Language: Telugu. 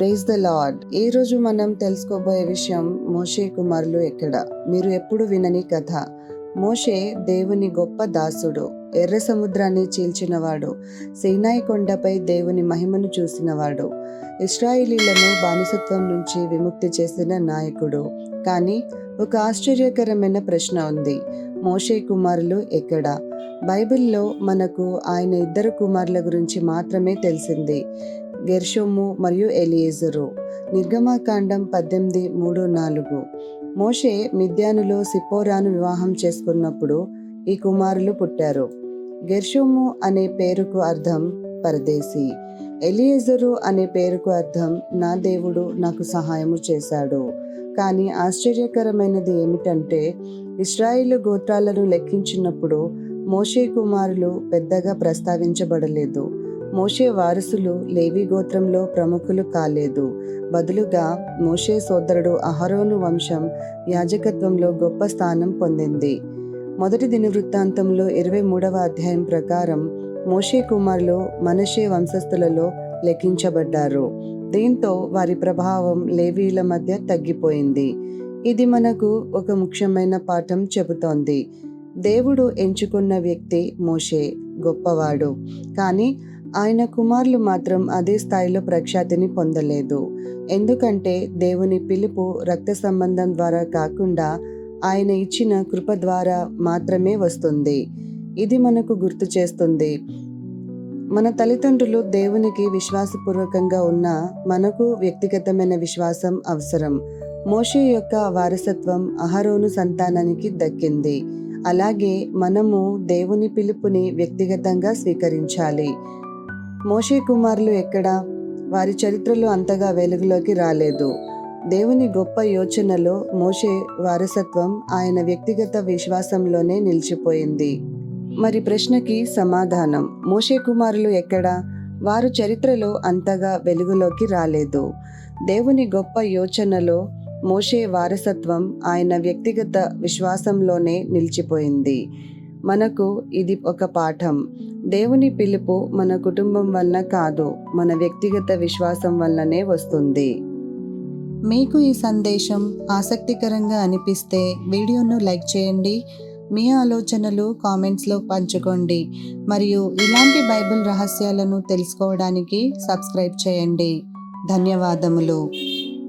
ప్రేజ్ ద లార్డ్ ఈ రోజు మనం తెలుసుకోబోయే విషయం మోషే కుమారులు ఎక్కడ? మీరు ఎప్పుడు వినని కథ. మోషే దేవుని గొప్ప దాసుడు. ఎర్ర సముద్రాన్ని చీల్చినవాడు. సీనాయి కొండపై దేవుని మహిమను చూసినవాడు. ఇస్రాయిలీలను బానిసత్వం నుంచి విముక్తి చేసిన నాయకుడు. కానీ ఒక ఆశ్చర్యకరమైన ప్రశ్న ఉంది. మోషే కుమారులు ఎక్కడ? బైబిల్లో మనకు ఆయన ఇద్దరు కుమారుల గురించి మాత్రమే తెలిసింది. గెర్షోము మరియు ఎలియేజరు. నిర్గమాకాండం పద్దెనిమిది మూడు నాలుగు. మోషే మిద్యానులో సిపోరాను వివాహం చేసుకున్నప్పుడు ఈ కుమారులు పుట్టారు. గెర్షోము అనే పేరుకు అర్థం పరదేశి. ఎలియజరు అనే పేరుకు అర్థం నా దేవుడు నాకు సహాయము చేశాడు. కానీ ఆశ్చర్యకరమైనది ఏమిటంటే ఇస్రాయిల్ గోత్రాలను లెక్కించినప్పుడు మోషే కుమారులు పెద్దగా ప్రస్తావించబడలేదు. మోషే వారసులు లేవి గోత్రంలో ప్రముఖులు కాలేదు. బదులుగా మోషే సోదరుడు అహరోను వంశం యాజకత్వంలో గొప్ప స్థానం పొందింది. మొదటి దిన వృత్తాంతంలో ఇరవై మూడవ అధ్యాయం ప్రకారం మోషే కుమార్లు మనషే వంశస్థులలో లెక్కించబడ్డారు. దీంతో వారి ప్రభావం లేవీల మధ్య తగ్గిపోయింది. ఇది మనకు ఒక ముఖ్యమైన పాఠం చెబుతోంది. దేవుడు ఎంచుకున్న వ్యక్తి మోషే గొప్పవాడు. కానీ ఆయన కుమారులు మాత్రం అదే స్థాయిలో ప్రఖ్యాతిని పొందలేదు. ఎందుకంటే దేవుని పిలుపు రక్త సంబంధం ద్వారా కాకుండా ఆయన ఇచ్చిన కృప ద్వారా మాత్రమే వస్తుంది. ఇది మనకు గుర్తు చేస్తుంది. మన తల్లిదండ్రులు దేవునికి విశ్వాసపూర్వకంగా ఉన్న మనకు వ్యక్తిగతమైన విశ్వాసం అవసరం. మోషే యొక్క వారసత్వం అహరోను సంతానానికి దక్కింది. అలాగే మనము దేవుని పిలుపుని వ్యక్తిగతంగా స్వీకరించాలి. మోషే కుమారులు ఎక్కడ? వారి చరిత్రలో అంతగా వెలుగులోకి రాలేదు. దేవుని గొప్ప యోచనలో మోషే వారసత్వం ఆయన వ్యక్తిగత విశ్వాసంలోనే నిలిచిపోయింది. మరి ప్రశ్నకి సమాధానం. మోషే కుమారులు ఎక్కడ? వారు చరిత్రలో అంతగా వెలుగులోకి రాలేదు. దేవుని గొప్ప యోచనలో మోషే వారసత్వం ఆయన వ్యక్తిగత విశ్వాసంలోనే నిలిచిపోయింది. మనకు ఇది ఒక పాఠం. దేవుని పిలుపు మన కుటుంబం వలన కాదు మన వ్యక్తిగత విశ్వాసం వల్లనే వస్తుంది. మీకు ఈ సందేశం ఆసక్తికరంగా అనిపిస్తే వీడియోను లైక్ చేయండి మీ ఆలోచనలు కామెంట్స్లో పంచుకోండి మరియు ఇలాంటి బైబిల్ రహస్యాలను తెలుసుకోవడానికి సబ్స్క్రైబ్ చేయండి. ధన్యవాదములు.